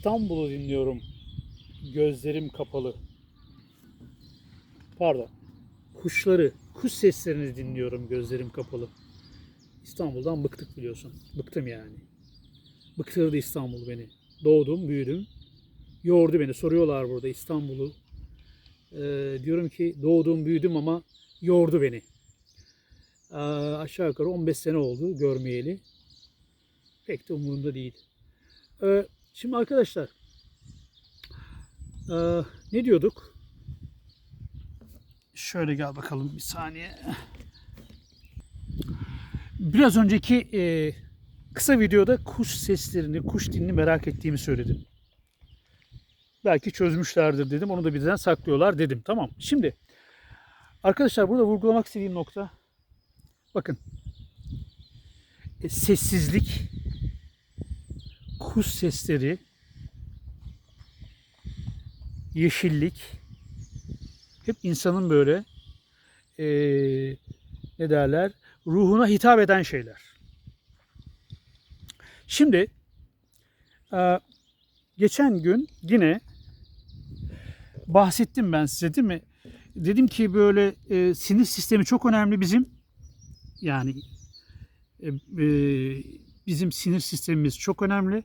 İstanbul'u dinliyorum. Gözlerim kapalı. Pardon. Kuşları, kuş seslerini dinliyorum gözlerim kapalı. İstanbul'dan bıktık biliyorsun. Bıktım yani. Bıktırdı İstanbul beni. Doğdum, büyüdüm. Yordu beni. Soruyorlar burada İstanbul'u. Ee, diyorum ki doğdum, büyüdüm ama yordu beni. Ee, aşağı yukarı 15 sene oldu görmeyeli. Pek de umurumda değil. Ee, şimdi arkadaşlar ee, ne diyorduk? Şöyle gel bakalım bir saniye. Biraz önceki e, kısa videoda kuş seslerini, kuş dilini merak ettiğimi söyledim. Belki çözmüşlerdir dedim. Onu da bizden saklıyorlar dedim. Tamam. Şimdi arkadaşlar burada vurgulamak istediğim nokta bakın e, sessizlik kuş sesleri yeşillik hep insanın böyle eee, ne derler ruhuna hitap eden şeyler. Şimdi eee, geçen gün yine bahsettim ben size değil mi? Dedim ki böyle e, sinir sistemi çok önemli bizim. Yani e, e, bizim sinir sistemimiz çok önemli.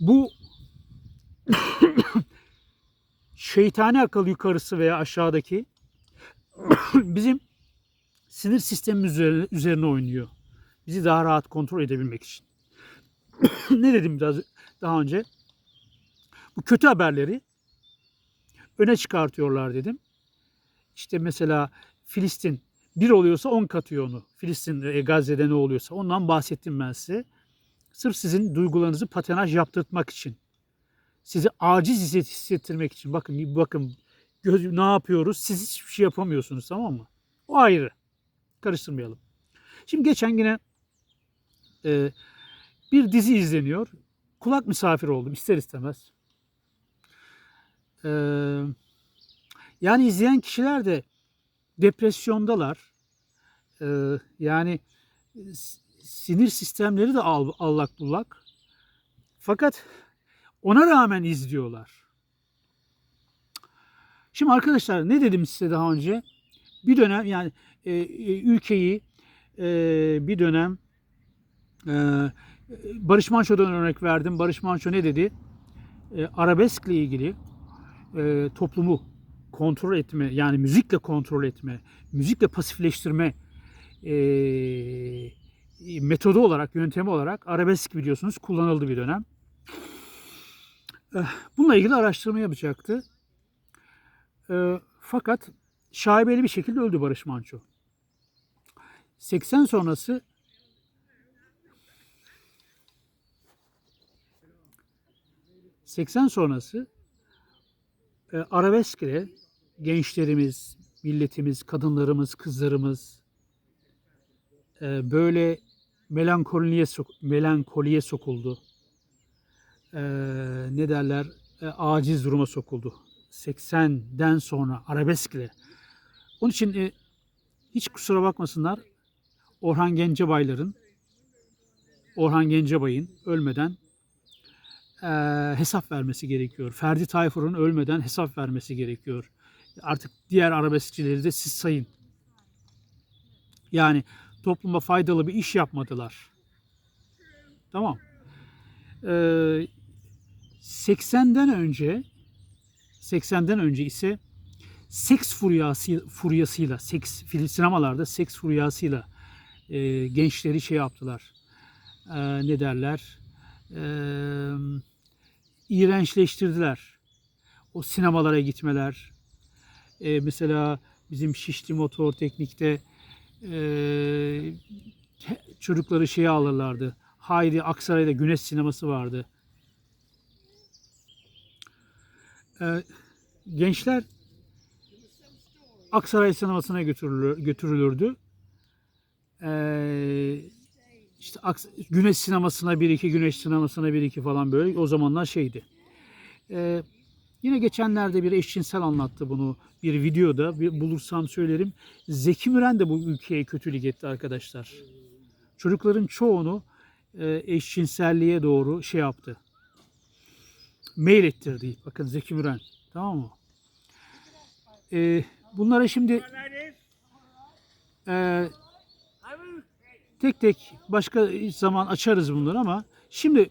Bu şeytani akıl yukarısı veya aşağıdaki bizim sinir sistemimiz üzerine, üzerine oynuyor. Bizi daha rahat kontrol edebilmek için. ne dedim biraz daha önce? Bu kötü haberleri öne çıkartıyorlar dedim. İşte mesela Filistin bir oluyorsa 10 katıyor onu. Filistin e, Gazze'de ne oluyorsa ondan bahsettim ben size. Sırf sizin duygularınızı patenaj yaptırtmak için. Sizi aciz hisset- hissettirmek için. Bakın bakın göz, ne yapıyoruz? Siz hiçbir şey yapamıyorsunuz tamam mı? O ayrı. Karıştırmayalım. Şimdi geçen yine e, bir dizi izleniyor. Kulak misafir oldum ister istemez. Ee, yani izleyen kişiler de depresyondalar. Ee, yani sinir sistemleri de al- allak bullak. Fakat ona rağmen izliyorlar. Şimdi arkadaşlar ne dedim size daha önce? Bir dönem yani e, e, ülkeyi e, bir dönem e, Barış Manço'dan örnek verdim. Barış Manço ne dedi? E, arabeskle ilgili e, toplumu kontrol etme, yani müzikle kontrol etme, müzikle pasifleştirme e, metodu olarak, yöntemi olarak arabesk biliyorsunuz kullanıldı bir dönem. Eh, Bununla ilgili araştırma yapacaktı. E, fakat şaibeli bir şekilde öldü Barış Manço. 80 sonrası ...80 sonrası e, arabesk ile gençlerimiz, milletimiz, kadınlarımız, kızlarımız e, böyle melankoliye sok- melankoliye sokuldu. E, ne derler? E, aciz duruma sokuldu. 80'den sonra arabesk ile. Onun için e, hiç kusura bakmasınlar. Orhan Gencebayların Orhan Gencebay'ın ölmeden e, hesap vermesi gerekiyor. Ferdi Tayfur'un ölmeden hesap vermesi gerekiyor. Artık diğer arabeskçileri de siz sayın. Yani topluma faydalı bir iş yapmadılar. Tamam. Ee, 80'den önce 80'den önce ise seks furyası furyasıyla seks film sinemalarda seks furyasıyla e, gençleri şey yaptılar. E, ne derler? E, iğrençleştirdiler. O sinemalara gitmeler. E, mesela bizim Şişli Motor Teknik'te e, çocukları şeye alırlardı. Haydi Aksaray'da Güneş Sineması vardı. E, gençler Aksaray sinemasına götürülür, götürülürdü. Ee, işte Güneş sinemasına bir iki, Güneş sinemasına bir iki falan böyle. O zamanlar şeydi. Ee, yine geçenlerde bir eşcinsel anlattı bunu bir videoda. Bir bulursam söylerim. Zeki Müren de bu ülkeye kötülük etti arkadaşlar. Çocukların çoğunu e, eşcinselliğe doğru şey yaptı. Mail ettirdi. Bakın Zeki Müren. Tamam mı? E, bunlara şimdi e, tek tek başka zaman açarız bunları ama şimdi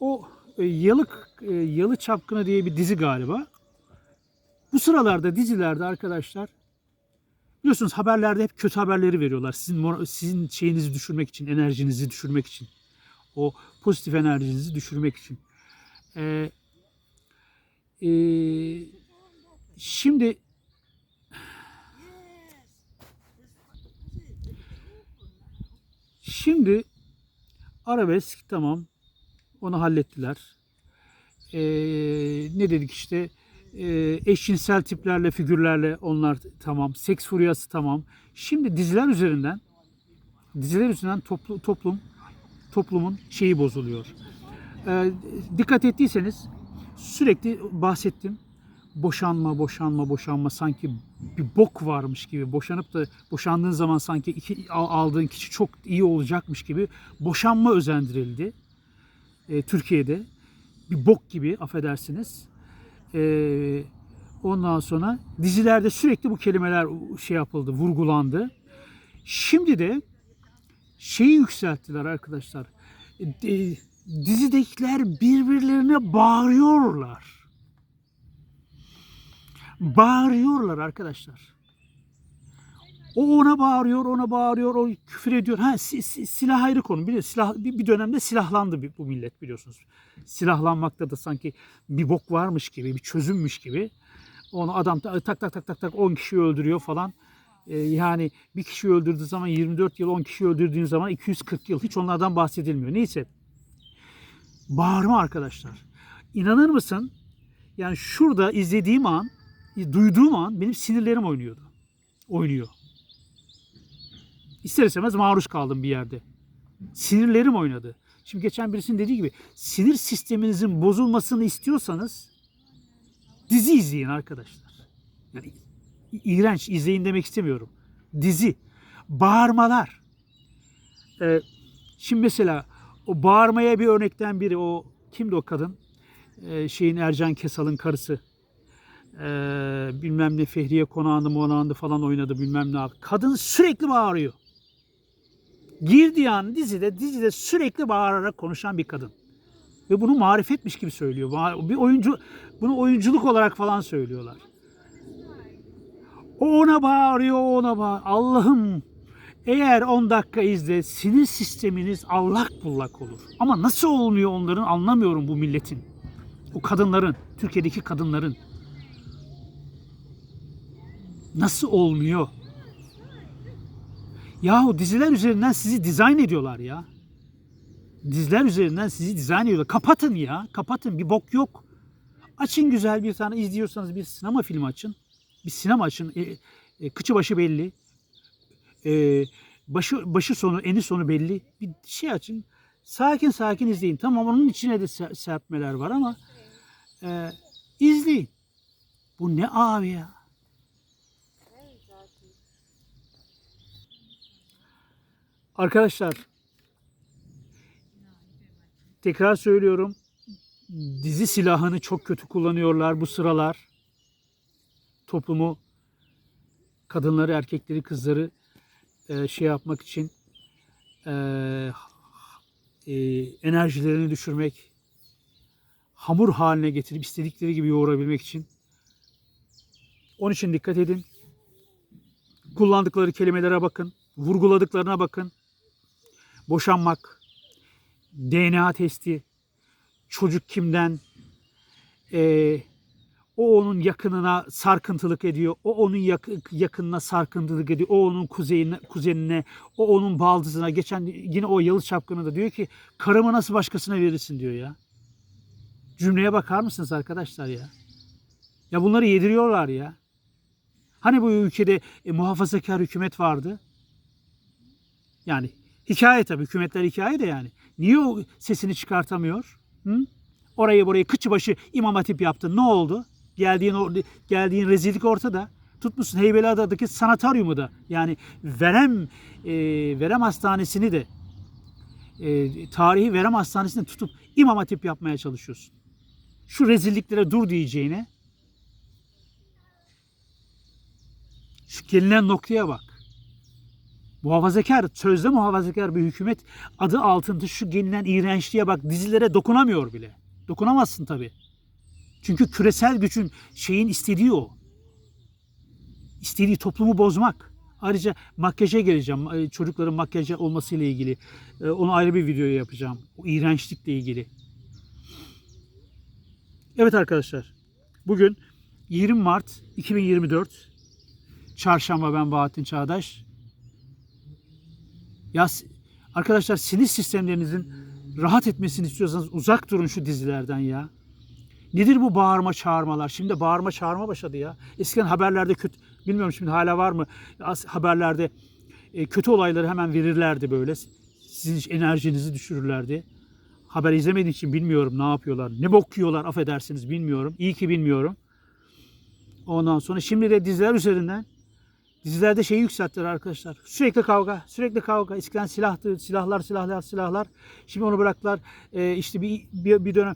o Yalık e, Yalı Çapkını diye bir dizi galiba. Bu sıralarda dizilerde arkadaşlar biliyorsunuz haberlerde hep kötü haberleri veriyorlar. Sizin sizin şeyinizi düşürmek için, enerjinizi düşürmek için. O pozitif enerjinizi düşürmek için. Ee, e, şimdi Şimdi arabesk tamam. Onu hallettiler. Ee, ne dedik işte ee, eşcinsel tiplerle, figürlerle onlar tamam. Seks furyası tamam. Şimdi diziler üzerinden diziler üzerinden toplu, toplum toplumun şeyi bozuluyor. Ee, dikkat ettiyseniz sürekli bahsettim. Boşanma, boşanma, boşanma sanki bir bok varmış gibi. Boşanıp da boşandığın zaman sanki iki, al- aldığın kişi çok iyi olacakmış gibi boşanma özendirildi. Ee, Türkiye'de bir bok gibi affedersiniz. Ee, ondan sonra dizilerde sürekli bu kelimeler şey yapıldı, vurgulandı. Şimdi de şeyi yükselttiler arkadaşlar. E, dizidekiler birbirlerine bağırıyorlar. Bağırıyorlar arkadaşlar. O ona bağırıyor, ona bağırıyor, o küfür ediyor. Ha si- si- silah ayrı konu. Biliyor, silah bir, bir dönemde silahlandı bu millet biliyorsunuz. Silahlanmakta da sanki bir bok varmış gibi, bir çözümmüş gibi. Onu adam ta- tak tak tak tak tak 10 kişi öldürüyor falan. Ee, yani bir kişi öldürdüğü zaman 24 yıl, 10 kişi öldürdüğün zaman 240 yıl. Hiç onlardan bahsedilmiyor. Neyse. Bağırma arkadaşlar. İnanır mısın? Yani şurada izlediğim an, duyduğum an benim sinirlerim oynuyordu. Oynuyor. İster istemez maruz kaldım bir yerde. Sinirlerim oynadı. Şimdi geçen birisinin dediği gibi sinir sisteminizin bozulmasını istiyorsanız dizi izleyin arkadaşlar. Yani iğrenç izleyin demek istemiyorum. Dizi. Bağırmalar. Ee, şimdi mesela o bağırmaya bir örnekten biri o kimdi o kadın? Ee, şeyin Ercan Kesal'ın karısı. Ee, bilmem ne Fehriye Konağı'nda Monağı'nda falan oynadı bilmem ne abi. Kadın sürekli bağırıyor. Girdiği an dizide dizide sürekli bağırarak konuşan bir kadın. Ve bunu marifetmiş gibi söylüyor. Bir oyuncu bunu oyunculuk olarak falan söylüyorlar. O ona bağırıyor, o ona bağır. Allah'ım eğer 10 dakika izle sinir sisteminiz allak bullak olur. Ama nasıl olmuyor onların anlamıyorum bu milletin. O kadınların, Türkiye'deki kadınların. Nasıl olmuyor? Yahu diziler üzerinden sizi dizayn ediyorlar ya. Diziler üzerinden sizi dizayn ediyorlar. Kapatın ya. Kapatın. Bir bok yok. Açın güzel bir tane izliyorsanız bir sinema filmi açın. Bir sinema açın. E, e, kıçı başı belli. E, başı başı sonu, eni sonu belli. Bir şey açın. Sakin sakin izleyin. Tamam onun içine de se- serpmeler var ama e, izleyin. Bu ne abi ya? Arkadaşlar tekrar söylüyorum dizi silahını çok kötü kullanıyorlar bu sıralar. Toplumu kadınları, erkekleri, kızları e, şey yapmak için e, e, enerjilerini düşürmek, hamur haline getirip istedikleri gibi yoğurabilmek için. Onun için dikkat edin. Kullandıkları kelimelere bakın, vurguladıklarına bakın. Boşanmak, DNA testi, çocuk kimden, Ee, o onun yakınına sarkıntılık ediyor, o onun yak- yakınına sarkıntılık ediyor, o onun kuzeyine, kuzenine, o onun baldızına. Geçen yine o yalı çapkını da diyor ki karımı nasıl başkasına verirsin diyor ya. Cümleye bakar mısınız arkadaşlar ya? Ya bunları yediriyorlar ya. Hani bu ülkede e, muhafazakar hükümet vardı? Yani hikaye tabii hükümetler hikaye de yani. Niye o sesini çıkartamıyor? Hı? Orayı burayı kıçı başı imam hatip yaptın. Ne oldu? Geldiğin or- geldiğin rezillik ortada. Tutmuşsun Heybeliada'daki sanataryumu da yani verem e, verem hastanesini de e, tarihi Verem Hastanesi'nde tutup imam hatip yapmaya çalışıyorsun. Şu rezilliklere dur diyeceğine şu gelinen noktaya bak. Muhafazakar, sözde muhafazakar bir hükümet adı altında şu gelinen iğrençliğe bak dizilere dokunamıyor bile. Dokunamazsın tabii. Çünkü küresel gücün şeyin istediği o. İstediği toplumu bozmak. Ayrıca makyaja geleceğim. Çocukların makyaja olmasıyla ilgili. Ee, Onu ayrı bir video yapacağım. O iğrençlikle ilgili. Evet arkadaşlar. Bugün 20 Mart 2024. Çarşamba ben Bahattin Çağdaş. Ya arkadaşlar sinir sistemlerinizin rahat etmesini istiyorsanız uzak durun şu dizilerden ya. Nedir bu bağırma çağırmalar? Şimdi bağırma çağırma başladı ya. Eskiden haberlerde kötü, bilmiyorum şimdi hala var mı? Haberlerde e, kötü olayları hemen verirlerdi böyle. Sizin enerjinizi düşürürlerdi. Haber izlemediğim için bilmiyorum ne yapıyorlar. Ne bok yiyorlar affedersiniz bilmiyorum. İyi ki bilmiyorum. Ondan sonra şimdi de diziler üzerinden Dizilerde şeyi yükselttiler arkadaşlar. Sürekli kavga, sürekli kavga. Eskiden silahtı, silahlar, silahlar, silahlar. Şimdi onu bıraktılar. Ee, işte bir, bir, bir dönem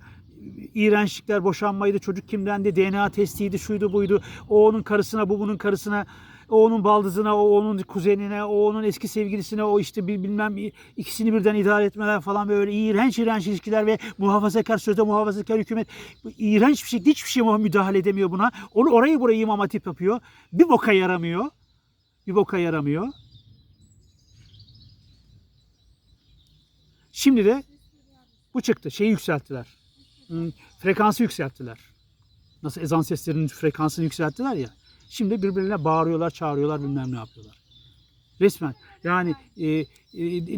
iğrençlikler, boşanmaydı, çocuk kimdendi, DNA testiydi, şuydu buydu. O onun karısına, bu bunun karısına, o onun baldızına, o onun kuzenine, o onun eski sevgilisine, o işte bil- bilmem ikisini birden idare etmeler falan böyle iğrenç iğrenç ilişkiler ve muhafazakar sözde muhafazakar hükümet iğrenç bir şekilde hiçbir şeye müdahale edemiyor buna. Onu orayı burayı imam hatip yapıyor. Bir boka yaramıyor bir boka yaramıyor. Şimdi de bu çıktı. Şeyi yükselttiler. Hmm, Frekansı yükselttiler. Nasıl ezan seslerinin frekansını yükselttiler ya. Şimdi birbirine bağırıyorlar, çağırıyorlar, bilmem ne yapıyorlar. Resmen. Yani e, e,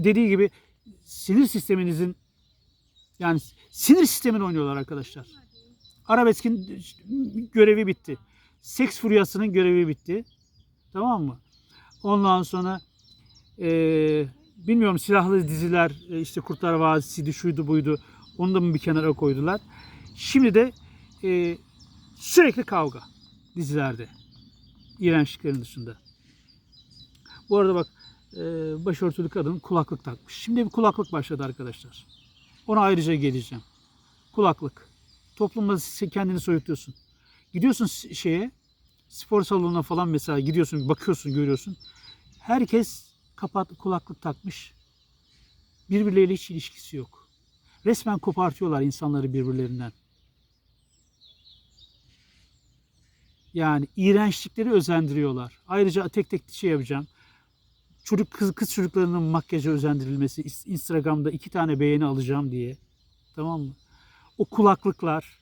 dediği gibi sinir sisteminizin yani sinir sistemini oynuyorlar arkadaşlar. Arabeskin görevi bitti. Seks furyasının görevi bitti. Tamam mı? Ondan sonra eee, bilmiyorum silahlı diziler e, işte Kurtlar Vadisi'ydi şuydu buydu onu da mı bir kenara koydular. Şimdi de eee, sürekli kavga dizilerde. İğrençliklerin dışında. Bu arada bak eee başörtülü kadın kulaklık takmış. Şimdi bir kulaklık başladı arkadaşlar. Ona ayrıca geleceğim. Kulaklık. Toplumda kendini soyutuyorsun. Gidiyorsun şeye spor salonuna falan mesela gidiyorsun bakıyorsun görüyorsun. Herkes kapat kulaklık takmış. Birbirleriyle hiç ilişkisi yok. Resmen kopartıyorlar insanları birbirlerinden. Yani iğrençlikleri özendiriyorlar. Ayrıca tek tek şey yapacağım. Çocuk kız kız çocuklarının makyaja özendirilmesi, Instagram'da iki tane beğeni alacağım diye. Tamam mı? O kulaklıklar,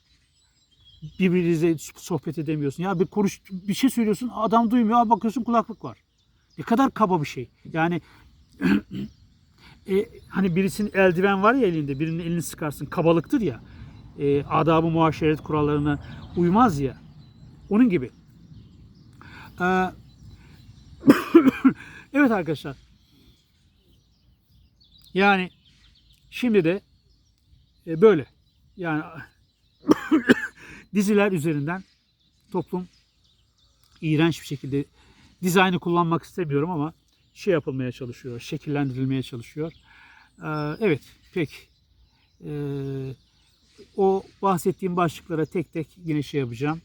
birbirinize sohbet edemiyorsun. Ya bir konuş bir şey söylüyorsun adam duymuyor. Aa, bakıyorsun kulaklık var. Ne kadar kaba bir şey. Yani e, hani birisinin eldiven var ya elinde birinin elini sıkarsın kabalıktır ya. E, adabı muaşeret kurallarına uymaz ya. Onun gibi. Ee, evet arkadaşlar. Yani şimdi de e, böyle. Yani diziler üzerinden toplum iğrenç bir şekilde dizaynı kullanmak istemiyorum ama şey yapılmaya çalışıyor, şekillendirilmeye çalışıyor. Ee, evet, pek ee, o bahsettiğim başlıklara tek tek yine şey yapacağım.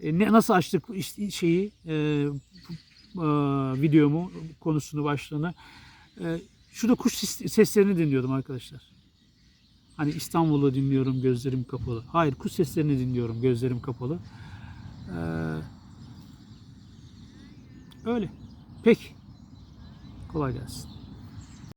E, ne nasıl açtık şeyi e, e, videomu konusunu başlığını. E, şurada kuş ses- seslerini dinliyordum arkadaşlar. Hani İstanbul'u dinliyorum gözlerim kapalı. Hayır kuş seslerini dinliyorum gözlerim kapalı. Ee, öyle. Peki. Kolay gelsin.